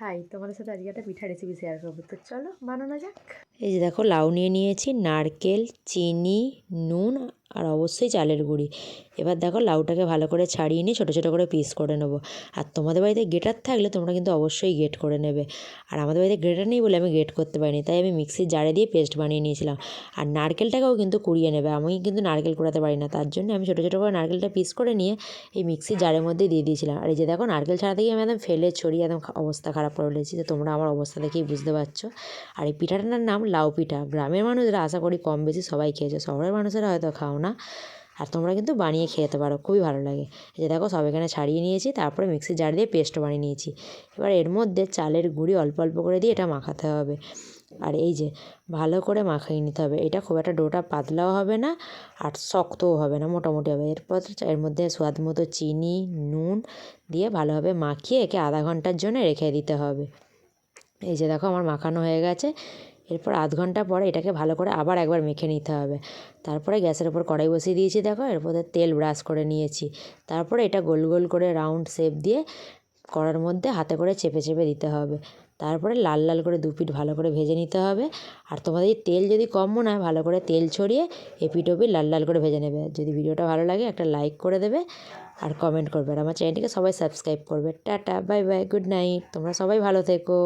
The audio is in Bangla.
হাই, তোমাদের সাথে আজকে একটা পিঠা রেসিপি শেয়ার করব। তো চলো বানানো যাক। এই যে দেখো, লাউ নিয়ে নিয়েছি, নারকেল, চিনি, নুন আর অবশ্যই চালের গুঁড়ি। এবার দেখো লাউটাকে ভালো করে ছাড়িয়ে নিয়ে ছোটো ছোটো করে পিস করে নেব। আর তোমাদের বাড়িতে গেটার থাকলে তোমরা কিন্তু অবশ্যই গেট করে নেবে। আর আমাদের বাড়িতে গ্রেটার নেই বলে আমি গেট করতে পারিনি, তাই আমি মিক্সির জারে দিয়ে পেস্ট বানিয়ে নিয়েছিলাম। আর নারকেলটাকেও কিন্তু কুড়িয়ে নেবে, আমি কিন্তু নারকেল কুড়াতে পারি না, তার জন্য আমি ছোটো ছোটো করে নারকেলটা পিস করে নিয়ে এই মিক্সির জারের মধ্যে দিয়ে দিয়েছিলাম। আর এই যে দেখো নারকেল ছাড়া গিয়ে আমি একদম ফেলে ছড়িয়ে একদম অবস্থা খারাপ করে ফেলেছি, তো তোমরা আমার অবস্থা দেখেই বুঝতে পারছ। আর এই পিঠাটার নাম লাউ পিঠা, গ্রামের মানুষরা আশা করি কম বেশি সবাই খেয়েছো, শহরের মানুষেরা হয়তো খাও না। আর তোমরা কিন্তু বানিয়ে খেতে পারো, খুবই ভালো লাগে। এই যে দেখো, সব এখানে ছাড়িয়ে নিয়েছি, তারপরে মিক্সির জার দিয়ে পেস্ট বানিয়ে নিয়েছি। এবার এর মধ্যে চালের গুঁড়ি অল্প অল্প করে দিয়ে এটা মাখাতে হবে। আর এই যে, ভালো করে মাখিয়ে নিতে হবে। এটা খুব একটা ডোটা পাতলাও হবে না, আর শক্তও হবে না, মোটামুটি হবে। এরপর এর মধ্যে স্বাদ মতো চিনি, নুন দিয়ে ভালোভাবে মাখিয়ে একে আধা ঘণ্টার জন্য রেখে দিতে হবে। এই যে দেখো, আমার মাখানো হয়ে গেছে। এরপর আধ ঘণ্টা পরে এটাকে ভালো করে আবার একবার মেখে নিতে হবে। তারপরে গ্যাসের ওপর কড়াই বসিয়ে দিয়েছি দেখো এরপর তেল ব্রাশ করে নিয়েছি। তারপরে এটা গোল গোল করে রাউন্ড শেপ দিয়ে কড়ার মধ্যে হাতে করে চেপে চেপে দিতে হবে। তারপরে লাল লাল করে দু পিঠ ভালো করে ভেজে নিতে হবে। আর তোমাদের তেল যদি কম মনে হয়, ভালো করে তেল ছড়িয়ে এপিট ওপিট লাল লাল করে ভেজে নেবে। যদি ভিডিওটা ভালো লাগে, একটা লাইক করে দেবে আর কমেন্ট করবে। আর আমার চ্যানেলটিকে সবাই সাবস্ক্রাইব করবে। Tata, bye bye, good night. তোমরা সবাই ভালো থেকো।